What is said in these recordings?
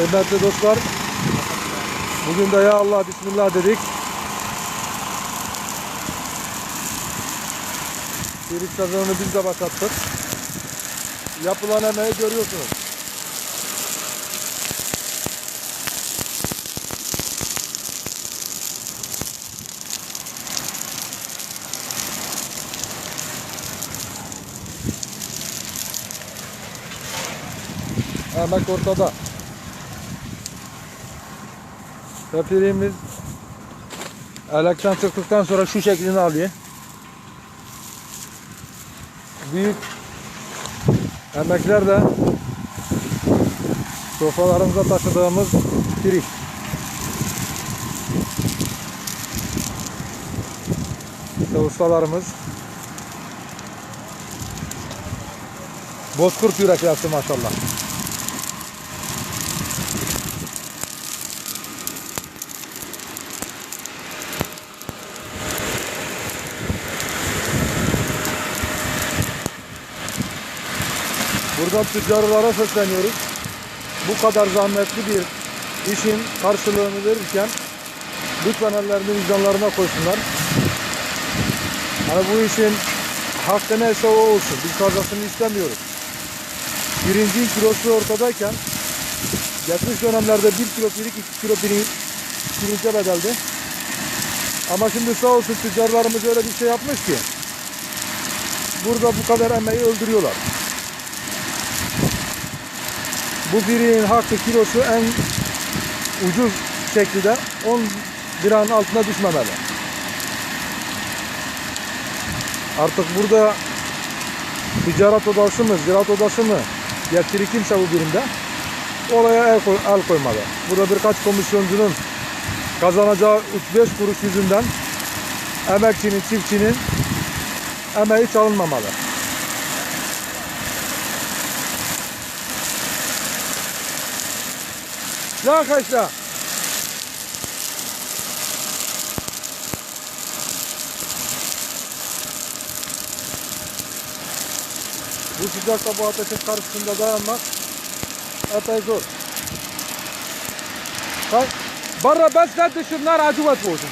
Kıymetli dostlar, bugün de ya Allah Bismillah dedik. Pirinç sezonunu biz de başlattık. Yapılan emeği görüyorsunuz. Emek ortada. Ve pirimiz elekten çıktıktan sonra şu şeklini alıyor. Büyük emeklerle sofralarımıza taşıdığımız pirinç. İşte ustalarımız Bozkurt yürek yaptı maşallah. Buradan tüccarlara sesleniyoruz. Bu kadar zahmetli bir işin karşılığını verirken lütfen ellerini vicdanlarına koysunlar. Hani bu işin hakkı neyse o olsun. Biz fazlasını istemiyoruz. Birincinin kilosu ortadayken geçmiş dönemlerde 1 kilo pirinç, 2 kilo pirinç pirince bedeldi. Ama şimdi sağ olsun tüccarlarımız öyle bir şey yapmış ki burada bu kadar emeği öldürüyorlar. Bu biriğin hakkı kilosu en ucuz şekilde 10 liranın altına düşmemeli. Artık burada ticaret odası mı, ziraat odası mı yetkili kimse bu birimde olaya el, koy, el koymalı. Burada birkaç komisyoncunun kazanacağı 3-5 kuruş yüzünden emekçinin, çiftçinin emeği çalınmamalı. La arkadaşlar. Bu sıcakta bu ateşin karşısında dayanmak epey zor. Bak, barra besler düşünler acı vatı olsun.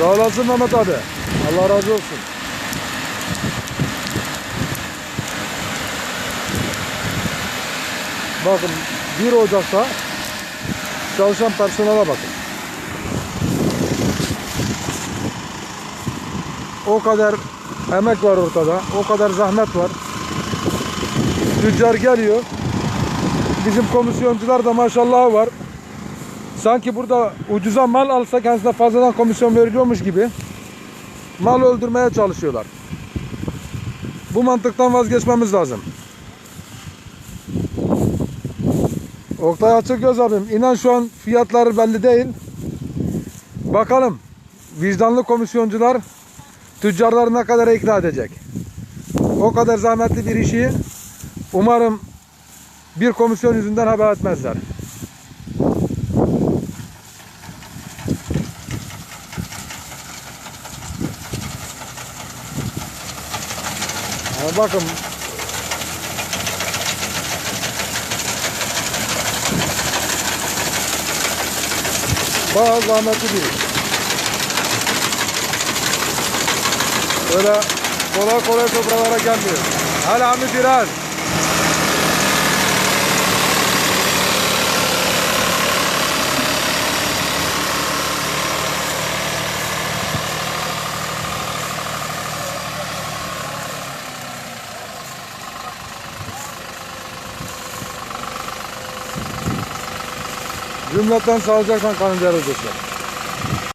Sağ olasın Mehmet abi. Allah razı olsun. Bakın 1 Ocak'ta çalışan personele bakın. O kadar emek var ortada. O kadar zahmet var. Tüccar geliyor. Bizim komisyoncular da maşallah var. Sanki burada ucuza mal alsa kendisine fazladan komisyon veriliyormuş gibi mal öldürmeye çalışıyorlar. Bu mantıktan vazgeçmemiz lazım. Oktay Açıkgöz abim inan şu an fiyatları belli değil. Bakalım vicdanlı komisyoncular tüccarları ne kadar ikna edecek. O kadar zahmetli bir işi umarım bir komisyon yüzünden haber etmezler. Bakın Bayağı zahmetli bir iş. Böyle kolay kolay topralara gelmiyor. Hala Cümleten sağlıcakla kalın değerli.